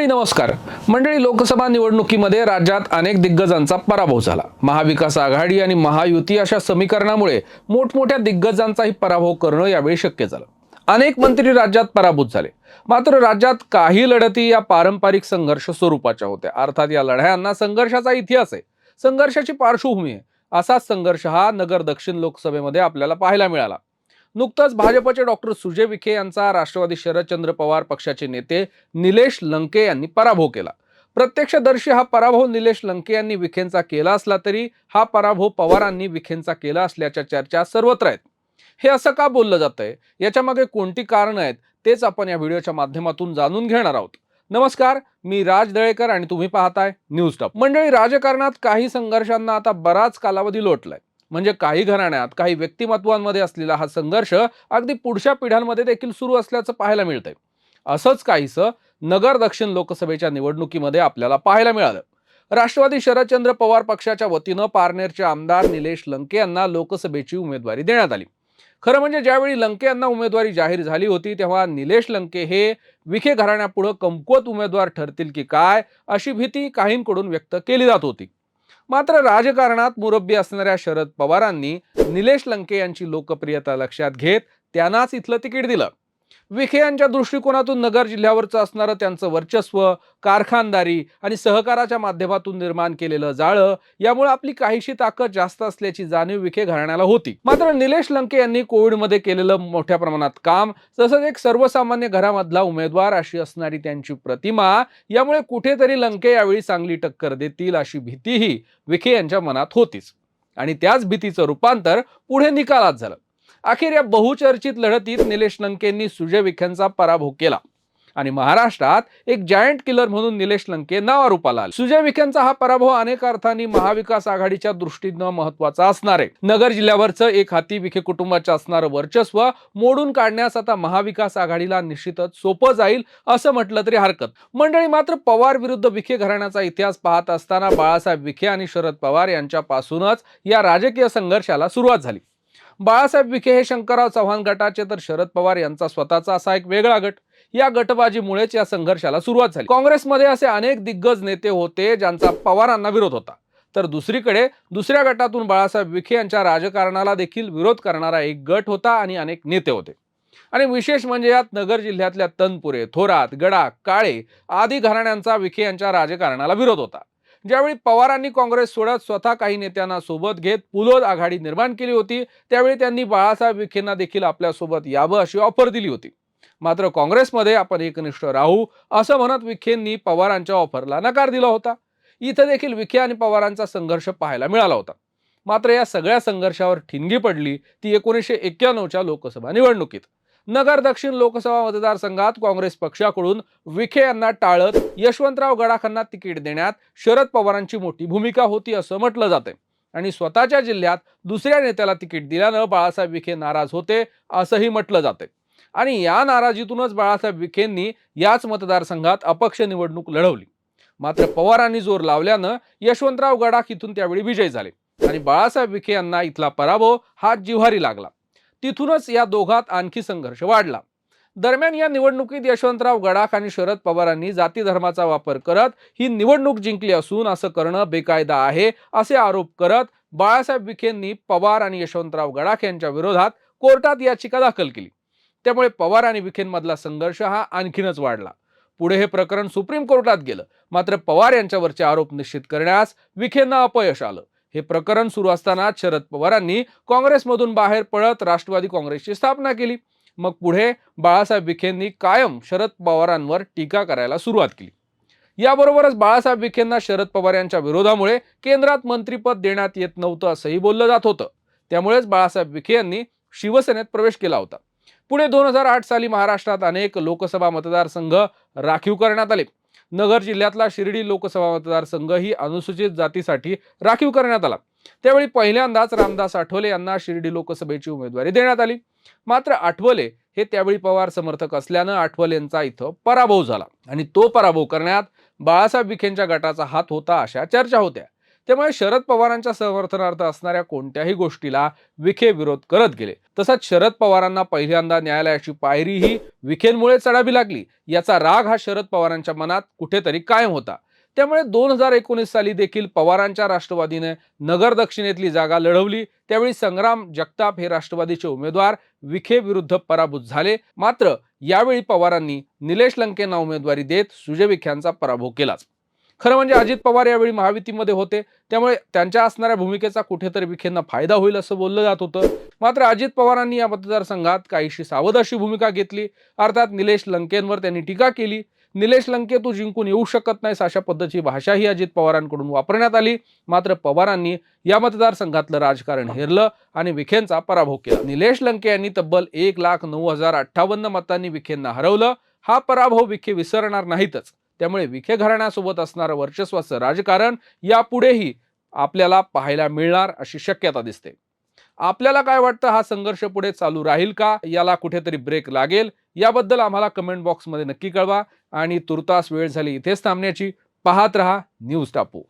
मंडळी नमस्कार. मंडळी लोकसभा निवडणुकीमध्ये राज्यात अनेक दिग्गजांचा पराभव झाला. महाविकास आघाडी आणि महायुती अशा समीकरणामुळे मोठमोठ्या दिग्गजांचाही पराभव करणं यावेळी शक्य झालं. अनेक मंत्री राज्यात पराभूत झाले. मात्र राज्यात काही लढती या पारंपरिक संघर्ष स्वरूपाच्या होत्या. अर्थात या लढ्यांना संघर्षाचा इतिहास आहे. संघर्षाची पार्श्वभूमी आहे. असाच संघर्ष हा नगर दक्षिण लोकसभेमध्ये आपल्याला पाहायला मिळाला. नुकताच भाजपचे डॉक्टर सुजय विखे यांचा राष्ट्रवादी शरदचंद्र पवार पक्षाचे नेते निलेश लंके यांनी पराभव केला. प्रत्यक्षदर्शी हा पराभव निलेश लंके यांनी विखेंचा केला असला तरी हा पराभव पवारांनी विखेंचा केला असल्याच्या चर्चा सर्वत्र आहेत. हे असं का बोललं जातंय? याच्या मागे कोणती कारणं आहेत? तेच आपण या व्हिडिओच्या माध्यमातून जाणून घेणार आहोत. नमस्कार मी राज दळेकर आणि तुम्ही पाहताय न्यूज टॉप. मंडळी राजकारणात काही संघर्षांना आता बराच कालावधी लोटलाय. म्हणजे काही घराण्यात काही व्यक्तिमत्वांमध्ये असलेला हा संघर्ष अगदी पुढच्या पिढ्यांमध्ये देखील सुरू असल्याचं पाहायला मिळतंय. असंच काहीसं नगर दक्षिण लोकसभेच्या निवडणुकीमध्ये आपल्याला पाहायला मिळालं. राष्ट्रवादी शरदचंद्र पवार पक्षाच्या वतीनं पारनेरचे आमदार निलेश लंके यांना लोकसभेची उमेदवारी देण्यात आली. खरं म्हणजे ज्यावेळी लंके यांना उमेदवारी जाहीर झाली होती तेव्हा निलेश लंके हे विखे घराण्यापुढं कमकुवत उमेदवार ठरतील की काय अशी भीती काहींकडून व्यक्त केली जात होती. मात्र राजकारणात मुरब्बी असणाऱ्या शरद पवारांनी निलेश लंके यांची लोकप्रियता लक्षात घेत त्यांनाच इथलं तिकीट दिलं. विखे यांच्या दृष्टिकोनातून नगर जिल्ह्यावरचं असणारं त्यांचं वर्चस्व कारखानदारी आणि सहकाराच्या माध्यमातून निर्माण केलेलं जाळं यामुळे आपली काहीशी ताकद जास्त असल्याची जाणीव विखे घराण्याला होती. मात्र निलेश लंके यांनी कोविडमध्ये केलेलं मोठ्या प्रमाणात काम तसंच एक सर्वसामान्य घरामधला उमेदवार अशी असणारी त्यांची प्रतिमा यामुळे कुठेतरी लंके यावेळी चांगली टक्कर देतील अशी भीतीही विखे यांच्या मनात होतीच. आणि त्याच भीतीचं रूपांतर पुढे निकालात झालं. अखेर या बहुचर्चित लढतीत निलेश लंकेंनी सुजय विखेंचा पराभव केला. आणि महाराष्ट्रात एक जायंट किलर म्हणून निलेश लंके नावारूपाला आले. सुजय विखेंचा हा पराभव अनेक अर्थांनी महाविकास आघाडीच्या दृष्टीनं महत्त्वाचा असणार आहे. नगर जिल्ह्यावरचं एक हाती विखे कुटुंबाचं असणारं वर्चस्व मोडून काढण्यास आता महाविकास आघाडीला निश्चितच सोपं जाईल असं म्हटलं तरी हरकत. मंडळी मात्र पवार विरुद्ध विखे घराण्याचा इतिहास पाहत असताना बाळासाहेब विखे आणि शरद पवार यांच्यापासूनच या राजकीय संघर्षाला सुरुवात झाली. बाळासाहेब विखे हे शंकरराव चव्हाण गटाचे तर शरद पवार यांचा स्वतःचा असा एक वेगळा गट. या गटबाजीमुळेच या संघर्षाला सुरुवात झाली. काँग्रेसमध्ये असे अनेक दिग्गज नेते होते ज्यांचा पवारांना विरोध होता. तर दुसरीकडे दुसऱ्या गटातून बाळासाहेब विखे यांच्या राजकारणाला देखील विरोध करणारा एक गट होता आणि अनेक नेते होते. आणि विशेष म्हणजे यात नगर जिल्ह्यातल्या तनपुरे थोरात गडा काळे आदी घराण्यांचा विखे यांच्या राजकारणाला विरोध होता. ज्यावेळी पवारांनी काँग्रेस सोडत स्वतः काही नेत्यांना सोबत घेत पुलोद आघाडी निर्माण केली होती त्यावेळी त्यांनी बाळासाहेब विखेंना देखील आपल्यासोबत यावं अशी ऑफर दिली होती. मात्र काँग्रेसमध्ये आपण एकनिष्ठ राहू असं म्हणत विखेंनी पवारांच्या ऑफरला नकार दिला होता. इथं देखील विखे आणि पवारांचा संघर्ष पाहायला मिळाला होता. मात्र या सगळ्या संघर्षावर ठिणगी पडली ती एकोणीसशे एक्क्याण्णवच्या लोकसभा निवडणुकीत. नगर दक्षिण लोकसभा मतदारसंघात काँग्रेस पक्षाकडून विखे यांना टाळत यशवंतराव गडाखांना तिकीट देण्यात शरद पवारांची मोठी भूमिका होती असं म्हटलं जाते आणि स्वतःच्या जिल्ह्यात दुसऱ्या नेत्याला तिकीट दिल्यानं बाळासाहेब विखे नाराज होते असंही म्हटलं जाते आणि या नाराजीतूनच बाळासाहेब विखेंनी याच मतदारसंघात अपक्ष निवडणूक लढवली. मात्र पवारांनी जोर लावल्यानं यशवंतराव गडाख इथून त्यावेळी विजयी झाले. आणि बाळासाहेब विखे यांना इथला पराभव हा जिव्हारी लागला. तिथूनच या दोघात आणखी संघर्ष वाढला. दरम्यान या निवडणुकीत यशवंतराव गडाख आणि शरद पवारांनी जाती धर्माचा वापर करत ही निवडणूक जिंकली असून असं करणं बेकायदा आहे असे आरोप करत बाळासाहेब विखेंनी पवार आणि यशवंतराव गडाख यांच्या विरोधात कोर्टात याचिका दाखल केली. त्यामुळे पवार आणि विखेंमधला संघर्ष हा आणखीनच वाढला. पुढे हे प्रकरण सुप्रीम कोर्टात गेलं. मात्र पवार यांच्यावरचे आरोप निश्चित करण्यास विखेंना अपयश आलं. हे प्रकरण सुरू असताना शरद पवारांनी काँग्रेसमधून बाहेर पडत राष्ट्रवादी काँग्रेसची स्थापना केली. मग पुढे बाळासाहेब विखेंनी कायम शरद पवारांवर टीका करायला सुरुवात केली. याबरोबरच बाळासाहेब विखेंना शरद पवार यांच्या विरोधामुळे केंद्रात मंत्रीपद देण्यात येत नव्हतं असंही बोललं जात होतं. त्यामुळेच बाळासाहेब विखे यांनी शिवसेनेत प्रवेश केला होता. पुढे दोन हजार आठ साली महाराष्ट्रात अनेक लोकसभा मतदारसंघ राखीव करण्यात आले. नगर जिल्ह्यातला शिर्डी लोकसभा मतदारसंघ ही अनुसूचित जातीसाठी राखीव करण्यात आला. त्यावेळी पहिल्यांदाच रामदास आठवले यांना शिर्डी लोकसभेची उमेदवारी देण्यात आली. मात्र आठवले हे त्यावेळी पवार समर्थक असल्यानं आठवलेंचा इथं पराभव झाला. आणि तो पराभव करण्यात बाळासाहेब विखेंच्या गटाचा हात होता अशा चर्चा होत्या. त्यामुळे शरद पवारांच्या समर्थनार्थ असणाऱ्या कोणत्याही गोष्टीला विखे विरोध करत गेले. तसंच शरद पवारांना पहिल्यांदा न्यायालयाची पायरीही विखेंमुळे चढावी लागली. याचा राग हा शरद पवारांच्या मनात कुठेतरी कायम होता. त्यामुळे दोन हजार एकोणीस साली देखील पवारांच्या राष्ट्रवादीने नगर दक्षिणेतली जागा लढवली. त्यावेळी संग्राम जगताप हे राष्ट्रवादीचे उमेदवार विखे विरुद्ध पराभूत झाले. मात्र यावेळी पवारांनी निलेश लंकेंना उमेदवारी देत सुजय विख्यांचा पराभव केलाच. खरं म्हणजे अजित पवार यावेळी महायुतीमध्ये होते. त्यामुळे त्यांच्या असणाऱ्या भूमिकेचा कुठेतरी विखेंना फायदा होईल असं बोललं जात होतं. मात्र अजित पवारांनी या मतदारसंघात काहीशी सावध अशी भूमिका घेतली. अर्थात निलेश लंकेंवर त्यांनी टीका केली. निलेश लंके तू जिंकून येऊ शकत नाहीस अशा पद्धतीची भाषाही अजित पवारांकडून वापरण्यात आली. मात्र पवारांनी या मतदारसंघातलं राजकारण हेरलं आणि विखेंचा पराभव केला. निलेश लंके यांनी तब्बल एक लाख नऊ हजार अठ्ठावन्न मतांनी विखेंना हरवलं. हा पराभव विखे विसरणार नाहीतच. त्यामुळे विखे घराण्यासोबत असणारं वर्चस्वाचं राजकारण यापुढेही आपल्याला पाहायला मिळणार अशी शक्यता दिसते. आपल्याला काय वाटतं हा संघर्ष पुढे चालू राहील का? याला कुठेतरी ब्रेक लागेल? याबद्दल आम्हाला कमेंट बॉक्समध्ये नक्की कळवा. आणि तुर्तास वेळ झाली इथेच थांबण्याची. पाहत रहा न्यूज टापू.